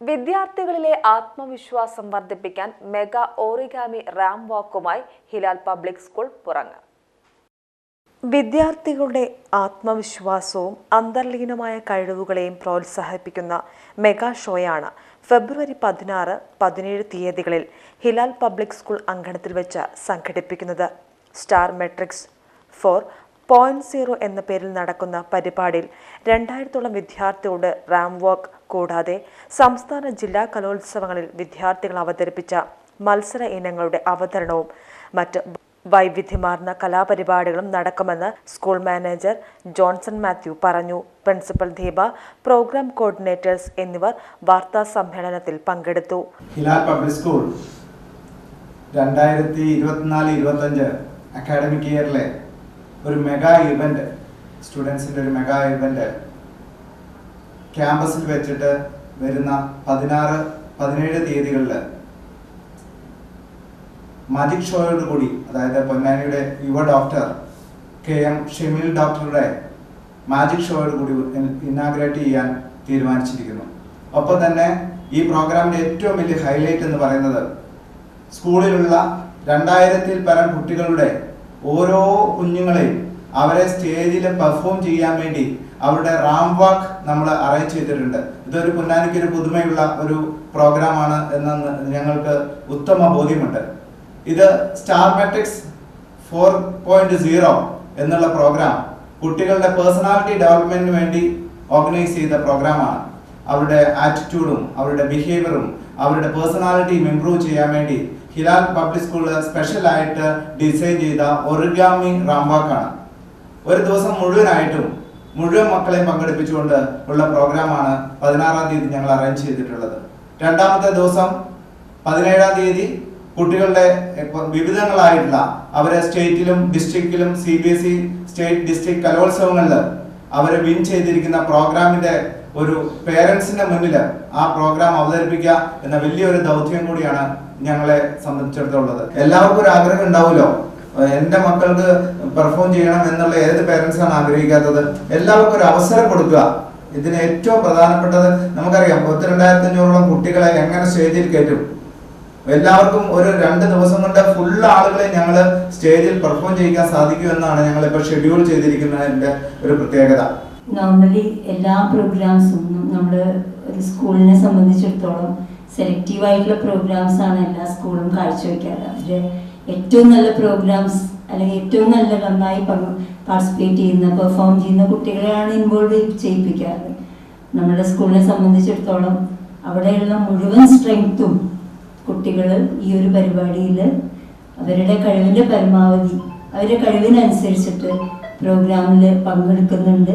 വിദ്യാർത്ഥികളിലെ ആത്മവിശ്വാസം വർദ്ധിപ്പിക്കാൻ mega origami Ram വാക്കുമായി ഹിലാൽ പബ്ലിക് സ്കൂൾ പുറങ്ങ്. വിദ്യാർത്ഥികളുടെ ആത്മവിശ്വാസവും അന്തർലീനമായ കഴിവുകളെയും പ്രോത്സാഹിപ്പിക്കുന്ന മെഗാ ഷോയാണ് ഫെബ്രുവരി പതിനാറ് പതിനേഴ് തീയതികളിൽ ഹിലാൽ പബ്ലിക് സ്കൂൾ അങ്കണത്തിൽ വെച്ച് സംഘടിപ്പിക്കുന്നത്. Star matrix four point zero എന്ന പേരിൽ നടക്കുന്ന പരിപാടിയിൽ രണ്ടായിരത്തോളം വിദ്യാർത്ഥികളുടെ റാം വാക്ക് കൂടാതെ സംസ്ഥാന ജില്ലാ കലോത്സവങ്ങളിൽ വിദ്യാർത്ഥികൾ അവതരിപ്പിച്ച മത്സര ഇനങ്ങളുടെ അവതരണവും മറ്റ് വൈവിധ്യമാർന്ന കലാപരിപാടികളും നടക്കുമെന്ന് സ്കൂൾ മാനേജർ ജോൺസൺ മാത്യു പറഞ്ഞു. പ്രിൻസിപ്പൽ ദീപ പ്രോഗ്രാം കോർഡിനേറ്റേഴ്സ് എന്നിവർ വാർത്താ സമ്മേളനത്തിൽ പങ്കെടുത്തു. ഹിലാൽ പബ്ലിക് സ്കൂൾ രണ്ടായിരത്തി ഇരുപത്തിനാല് ഇരുപത്തഞ്ച് അക്കാഡമിക് ഇയറിലെ ഒരു മെഗാ ഇവന്റ് സ്റ്റുഡൻസിന്റെ ഒരു മെഗാ ഇവന്റ് ക്യാമ്പസിൽ വെച്ചിട്ട് വരുന്ന പതിനാറ് പതിനേഴ് തീയതികളിൽ മാജിക് ഷോയോട് കൂടി അതായത് പൊന്നാനിയുടെ യുവ ഡോക്ടർ കെ എം ഷെമീൽ ഡോക്ടറുടെ മാജിക് ഷോയോട് കൂടി ഇനാഗ്രേറ്റ് ചെയ്യാൻ തീരുമാനിച്ചിരിക്കുന്നു. ഒപ്പം തന്നെ ഈ പ്രോഗ്രാമിന്റെ ഏറ്റവും വലിയ ഹൈലൈറ്റ് എന്ന് പറയുന്നത് സ്കൂളിലുള്ള രണ്ടായിരത്തിൽ പരം കുട്ടികളുടെ ഓരോ കുഞ്ഞുങ്ങളെയും അവരെ സ്റ്റേജിൽ പെർഫോം ചെയ്യാൻ വേണ്ടി അവരുടെ റാം വാക്ക് നമ്മൾ അറേഞ്ച് ചെയ്തിട്ടുണ്ട്. ഇതൊരു പൊന്നാനിക്ക് ഒരു പുതുമയുള്ള ഒരു പ്രോഗ്രാമാണ് എന്ന് ഞങ്ങൾക്ക് ഉത്തമ ബോധ്യമുണ്ട്. ഇത് star matrix four point zero എന്നുള്ള പ്രോഗ്രാം കുട്ടികളുടെ പേഴ്സണാലിറ്റി ഡെവലപ്മെന്റിന് വേണ്ടി ഓർഗനൈസ് ചെയ്ത പ്രോഗ്രാമാണ്. അവരുടെ ആറ്റിറ്റ്യൂഡും അവരുടെ ബിഹേവിയറും അവരുടെ പേഴ്സണാലിറ്റിയും ഇംപ്രൂവ് ചെയ്യാൻ വേണ്ടി ഹിലാൽ പബ്ലിക് സ്കൂളിൽ സ്പെഷ്യൽ ആയിട്ട് ഡിസൈൻ ചെയ്ത ഒറിഗാമി റാംവാക്കാണ്. ഒരു ദിവസം മുഴുവനായിട്ടും മുഴുവൻ മക്കളെയും പങ്കെടുപ്പിച്ചുകൊണ്ട് ഉള്ള പ്രോഗ്രാമാണ് പതിനാറാം തീയതി ഞങ്ങൾ അറേഞ്ച് ചെയ്തിട്ടുള്ളത്. രണ്ടാമത്തെ ദിവസം പതിനേഴാം തീയതി കുട്ടികളുടെ വിവിധങ്ങളായിട്ടുള്ള അവരെ സ്റ്റേറ്റിലും ഡിസ്ട്രിക്റ്റിലും C B S E state district കലോത്സവങ്ങളിൽ അവരെ വിൻ ചെയ്തിരിക്കുന്ന പ്രോഗ്രാമിന്റെ ഒരു പേരൻസിന്റെ മുന്നിൽ ആ പ്രോഗ്രാം അവതരിപ്പിക്കുക എന്ന വലിയൊരു ദൗത്യം കൂടിയാണ് ഞങ്ങളെ സംബന്ധിച്ചിടത്തോളം. എല്ലാവർക്കും ഒരു ആഗ്രഹം ഉണ്ടാവുമല്ലോ? എന്റെ മക്കൾക്ക് പെർഫോം ചെയ്യണം എന്നുള്ള ഏത് പേരൻസാണ് ആഗ്രഹിക്കാത്തത്? എല്ലാവർക്കും ഒരു അവസരം കൊടുക്കുക. ഇതിന് ഏറ്റവും പ്രധാനപ്പെട്ടത് നമുക്കറിയാം പത്തിരണ്ടായിരത്തി അഞ്ഞൂറോളം കുട്ടികളെ എങ്ങനെ സ്റ്റേജിൽ കയറ്റും? എല്ലാവർക്കും ഒരു രണ്ട് ദിവസം കൊണ്ട് ഫുൾ ആളുകളെ ഞങ്ങൾ സ്റ്റേജിൽ പെർഫോം ചെയ്യിക്കാൻ സാധിക്കുമെന്നാണ് ഇപ്പൊ ഷെഡ്യൂൾ ചെയ്തിരിക്കുന്നതിന്റെ ഒരു പ്രത്യേകത. നോർമലി എല്ലാ പ്രോഗ്രാംസും നമ്മൾ ഒരു സ്കൂളിനെ സംബന്ധിച്ചിടത്തോളം സെലക്റ്റീവ് ആയിട്ടുള്ള പ്രോഗ്രാംസ് ആണ് എല്ലാ സ്കൂളും കാഴ്ചവെക്കാറ്. അവർ ഏറ്റവും നല്ല പ്രോഗ്രാംസ് അല്ലെങ്കിൽ ഏറ്റവും നല്ല നന്നായി പാർട്ടിസിപ്പേറ്റ് ചെയ്യുന്ന പെർഫോം ചെയ്യുന്ന കുട്ടികളെയാണ് ഇൻവോൾവ് ചെയ്യിപ്പിക്കാറ്. നമ്മുടെ സ്കൂളിനെ സംബന്ധിച്ചിടത്തോളം അവിടെയുള്ള മുഴുവൻ സ്ട്രെങ്ത്തും കുട്ടികൾ ഈ ഒരു പരിപാടിയിൽ അവരുടെ കഴിവിന്റെ പരമാവധി അവരുടെ കഴിവിനനുസരിച്ചിട്ട് പ്രോഗ്രാമിൽ പങ്കെടുക്കുന്നുണ്ട്.